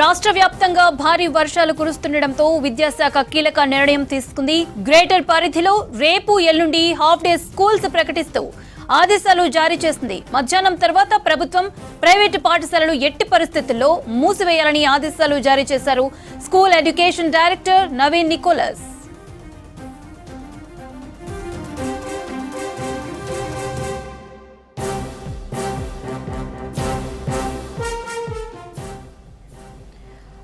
రాష్ట్ర వ్యాప్తంగా భారీ వర్షాలు కురుస్తుండటంతో విద్యాశాఖ కీలక నిర్ణయం తీసుకుంది. గ్రేటర్ పరిధిలో రేపు ఎల్లుండి హాఫ్ డే స్కూల్స్ ప్రకటిస్తూ ఆదేశాలు జారీ చేసింది. మధ్యాహ్నం తర్వాత ప్రభుత్వం ప్రైవేటు పాఠశాలలు ఎట్టి పరిస్థితుల్లో మూసివేయాలని ఆదేశాలు జారీ చేశారు. School education director Naveen Nicolas.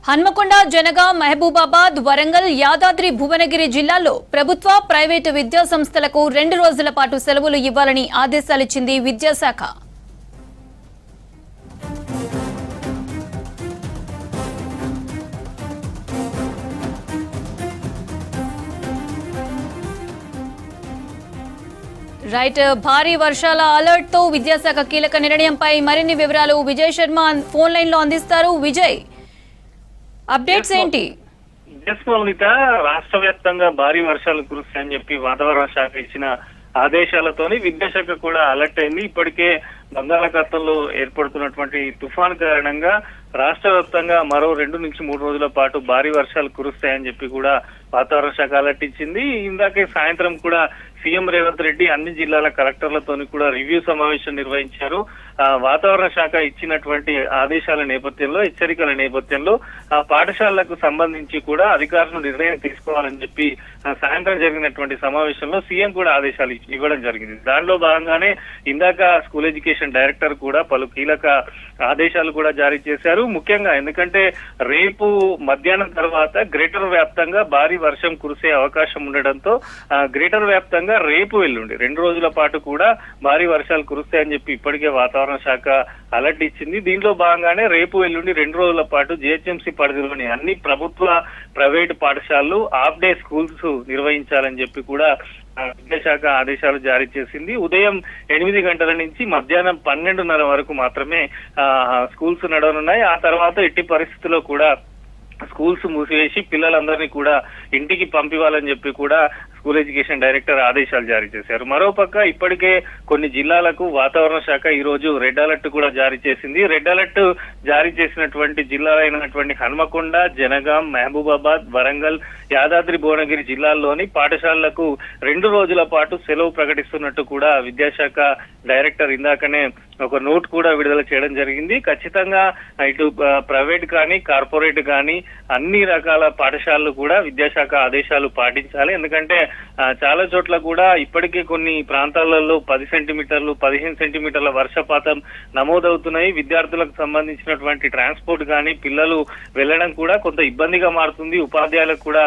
Hanamkonda Jangaon Mahabubabad Warangal Yadadri Bhuvanagiri జిల్లాల్లో ప్రభుత్వ ప్రైవేటు విద్యా సంస్థలకు రెండు రోజుల పాటు సెలవులు ఇవ్వాలని ఆదేశాలిచ్చింది విద్యాశాఖ. రైట్ భారీ వర్షాల అలర్ట్తో విద్యాశాఖ కీలక నిర్ణయంపై మరిన్ని వివరాలు విజయ్ శర్మ ఫోన్ లైన్లో అందిస్తారు. విజయ్ అప్డేట్స్ ఏంటి? ఎస్ మౌనిత రాష్ట్ర వ్యాప్తంగా భారీ వర్షాలు కురుస్తాయని చెప్పి వాతావరణ శాఖ ఇచ్చిన ఆదేశాలతోని విద్యాశాఖ కూడా అలర్ట్ అయింది. ఇప్పటికే బంగాళాఖాతంలో ఏర్పడుతున్నటువంటి తుఫాన్ కారణంగా రాష్ట్ర వ్యాప్తంగా మరో రెండు నుంచి మూడు రోజుల పాటు భారీ వర్షాలు కురుస్తాయని చెప్పి కూడా వాతావరణ శాఖ అలర్ట్ ఇచ్చింది. ఇందాకే సాయంత్రం కూడా సీఎం రేవంత్ రెడ్డి అన్ని జిల్లాల కలెక్టర్లతోని కూడా రివ్యూ సమావేశం నిర్వహించారు. వాతావరణ శాఖ ఇచ్చినటువంటి ఆదేశాల నేపథ్యంలో హెచ్చరికల నేపథ్యంలో ఆ పాఠశాలలకు సంబంధించి కూడా అధికారులు నిర్ణయం తీసుకోవాలని చెప్పి సాయంత్రం జరిగినటువంటి సమావేశంలో సీఎం కూడా ఆదేశాలు ఇవ్వడం జరిగింది. దానిలో భాగంగానే ఇందాక స్కూల్ ఎడ్యుకేషన్ డైరెక్టర్ కూడా పలు కీలక ఆదేశాలు కూడా జారీ చేశారు. ముఖ్యంగా ఎందుకంటే రేపు మధ్యాహ్నం తర్వాత గ్రేటర్ వ్యాప్తంగా భారీ వర్షం కురిసే అవకాశం ఉండడంతో గ్రేటర్ వ్యాప్తంగా రేపు ఎల్లుండి రెండు రోజుల పాటు కూడా భారీ వర్షాలు కురుస్తాయని చెప్పి ఇప్పటికే వాతావరణ శాఖ అలర్ట్ ఇచ్చింది. దీంట్లో భాగంగానే రేపు ఎల్లుండి రెండు రోజుల పాటు జిహెచ్ఎంసీ పరిధిలోని అన్ని ప్రభుత్వ ప్రైవేటు పాఠశాలలు హాఫ్ డే స్కూల్స్ నిర్వహించాలని చెప్పి కూడా విద్యాశాఖ ఆదేశాలు జారీ చేసింది. ఉదయం ఎనిమిది గంటల నుంచి మధ్యాహ్నం పన్నెండున్నర వరకు మాత్రమే ఆ, స్కూల్స్ నడవనున్నాయి. ఆ తర్వాత ఎట్టి పరిస్థితుల్లో కూడా స్కూల్స్ మూసివేసి పిల్లలందరినీ కూడా ఇంటికి పంపివ్వాలని చెప్పి కూడా స్కూల్ ఎడ్యుకేషన్ డైరెక్టర్ ఆదేశాలు జారీ చేశారు. మరోపక్క ఇప్పటికే కొన్ని జిల్లాలకు వాతావరణ శాఖ ఈ రోజు రెడ్ అలర్ట్ కూడా జారీ చేసింది. రెడ్ అలర్ట్ జారీ చేసినటువంటి జిల్లాలైనటువంటి హన్మకొండ జనగాం మహబూబాబాద్ వరంగల్ యాదాద్రి భువనగిరి జిల్లాల్లోని పాఠశాలలకు రెండు రోజుల పాటు సెలవు ప్రకటిస్తున్నట్టు కూడా విద్యాశాఖ డైరెక్టర్ ఇందాకనే ఒక నోట్ కూడా విడుదల చేయడం జరిగింది. ఖచ్చితంగా ఇటు ప్రైవేట్ కానీ కార్పొరేట్ కానీ అన్ని రకాల పాఠశాలలు కూడా విద్యాశాఖ ఆదేశాలు పాటించాలి. ఎందుకంటే చాలా చోట్ల కూడా ఇప్పటికే కొన్ని ప్రాంతాలలో పది సెంటీమీటర్లు పదిహేను సెంటీమీటర్ల వర్షపాతం నమోదవుతున్నాయి. విద్యార్థులకు సంబంధించినటువంటి ట్రాన్స్పోర్ట్ కానీ పిల్లలు వెళ్ళడం కూడా కొంత ఇబ్బందిగా మారుతుంది. ఉపాధ్యాయులకు కూడా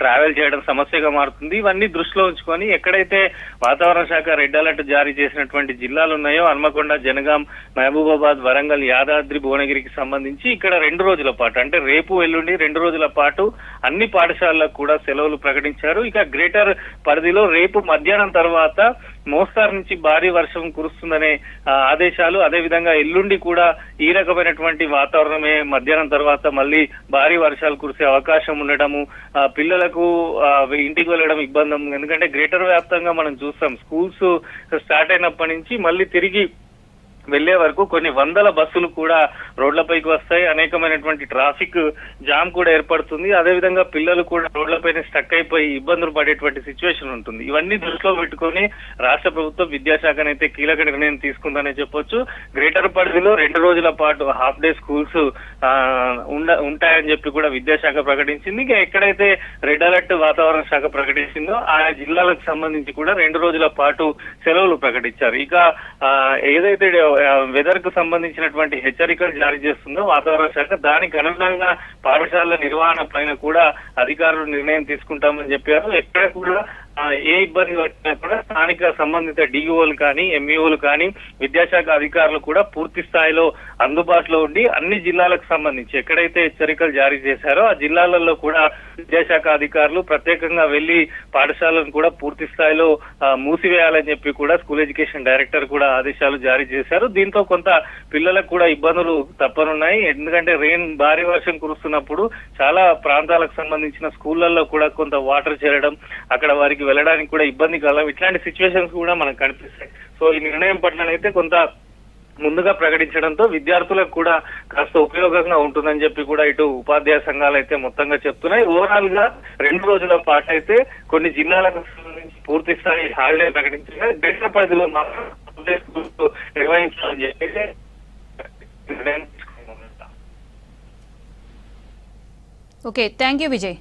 ట్రావెల్ చేయడం సమస్యగా మారుతుంది. ఇవన్నీ దృష్టిలో ఉంచుకొని ఎక్కడైతే వాతావరణ శాఖ రెడ్ అలర్ట్ జారీ చేసినటువంటి జిల్లాలు ఉన్నాయో హన్మకొండ జనగాం మహబూబాబాద్ వరంగల్ యాదాద్రి భువనగిరికి సంబంధించి ఇక్కడ రెండు రోజుల పాటు అంటే రేపు ఎల్లుండి రెండు రోజుల పాటు అన్ని పాఠశాలలకు కూడా సెలవులు ప్రకటించారు. ఇక గ్రేటర్ పరిధిలో రేపు మధ్యాహ్నం తర్వాత మోస్తారు నుంచి భారీ వర్షం కురుస్తుందనే ఆ, ఆదేశాలు. అదే విధంగా ఎల్లుండి కూడా ఈ రకమైనటువంటి వాతావరణమే మధ్యాహ్నం తర్వాత మళ్ళీ భారీ వర్షాలు కురిసే అవకాశం ఉండడము పిల్లలకు ఇంటికి వెళ్ళడం ఇబ్బంది. ఎందుకంటే గ్రేటర్ వ్యాప్తంగా మనం చూస్తాం. స్కూల్స్ స్టార్ట్ అయినప్పటి నుంచి మళ్ళీ తిరిగి వెళ్ళే వరకు కొన్ని వందల బస్సులు కూడా రోడ్లపైకి వస్తాయి. అనేకమైనటువంటి ట్రాఫిక్ జామ్ కూడా ఏర్పడుతుంది. అదే విధంగా పిల్లలు కూడా రోడ్లపైన స్టక్ అయిపోయి ఇబ్బందులు పడేటువంటి సిచ్యువేషన్ ఉంటుంది. ఇవన్నీ దృష్టిలో పెట్టుకొని రాష్ట్ర ప్రభుత్వం విద్యాశాఖనైతే కీలక నిర్ణయం తీసుకుందనే చెప్పొచ్చు. గ్రేటర్ పరిధిలో రెండు రోజుల పాటు హాఫ్ డే స్కూల్స్ ఉంటాయని చెప్పి కూడా విద్యాశాఖ ప్రకటించింది. ఇంకా ఎక్కడైతే రెడ్ అలర్ట్ వాతావరణ శాఖ ప్రకటించిందో ఆయా జిల్లాలకు సంబంధించి కూడా రెండు రోజుల పాటు సెలవులు ప్రకటించారు. ఇక ఏదైతే వెదర్కు సంబంధించినటువంటి హెచ్చరికలు జారీ చేస్తుందో వాతావరణ శాఖ దానికి అనుగుణంగా పాఠశాలల నిర్వహణ పైన కూడా అధికారులు నిర్ణయం తీసుకుంటామని చెప్పారు. ఎక్కడ కూడా ఏ ఇబ్బంది వచ్చినా కూడా స్థానిక సంబంధిత డిఈఓలు కానీ ఎంఈఓలు కానీ విద్యాశాఖ అధికారులు కూడా పూర్తి స్థాయిలో అందుబాటులో ఉండి అన్ని జిల్లాలకు సంబంధించి ఎక్కడైతే హెచ్చరికలు జారీ చేశారో ఆ జిల్లాలలో కూడా విద్యాశాఖ అధికారులు ప్రత్యేకంగా వెళ్ళి పాఠశాలను కూడా పూర్తి స్థాయిలో మూసివేయాలని చెప్పి కూడా స్కూల్ ఎడ్యుకేషన్ డైరెక్టర్ కూడా ఆదేశాలు జారీ చేశారు. దీంతో కొంత పిల్లలకు కూడా ఇబ్బందులు తప్పనున్నాయి. ఎందుకంటే రెయిన్ భారీ వర్షం కురుస్తున్నప్పుడు చాలా ప్రాంతాలకు సంబంధించిన స్కూళ్ళలో కూడా కొంత వాటర్ చేరడం అక్కడ వారికి వెళ్ళడానికి కూడా ఇబ్బంది కలగడం ఇట్లాంటి సిచ్యువేషన్స్ కూడా మనకు కనిపిస్తాయి. సో ఈ నిర్ణయం పట్ల అయితే కొంత ముందుగా ప్రకటించడంతో విద్యార్థులకు కూడా కాస్త ఉపయోగంగా ఉంటుందని చెప్పి కూడా ఇటు ఉపాధ్యాయ సంఘాలు అయితే మొత్తంగా చెప్తున్నాయి. ఓవరాల్గా రెండు రోజుల పాటు అయితే కొన్ని జిల్లాలకు సంబంధించి పూర్తి స్థాయి హాలిడే ప్రకటించగా దేశ పరిధిలో మాత్రం నిర్వహించాలని చెప్పి ఓకే థ్యాంక్ యూ విజయ్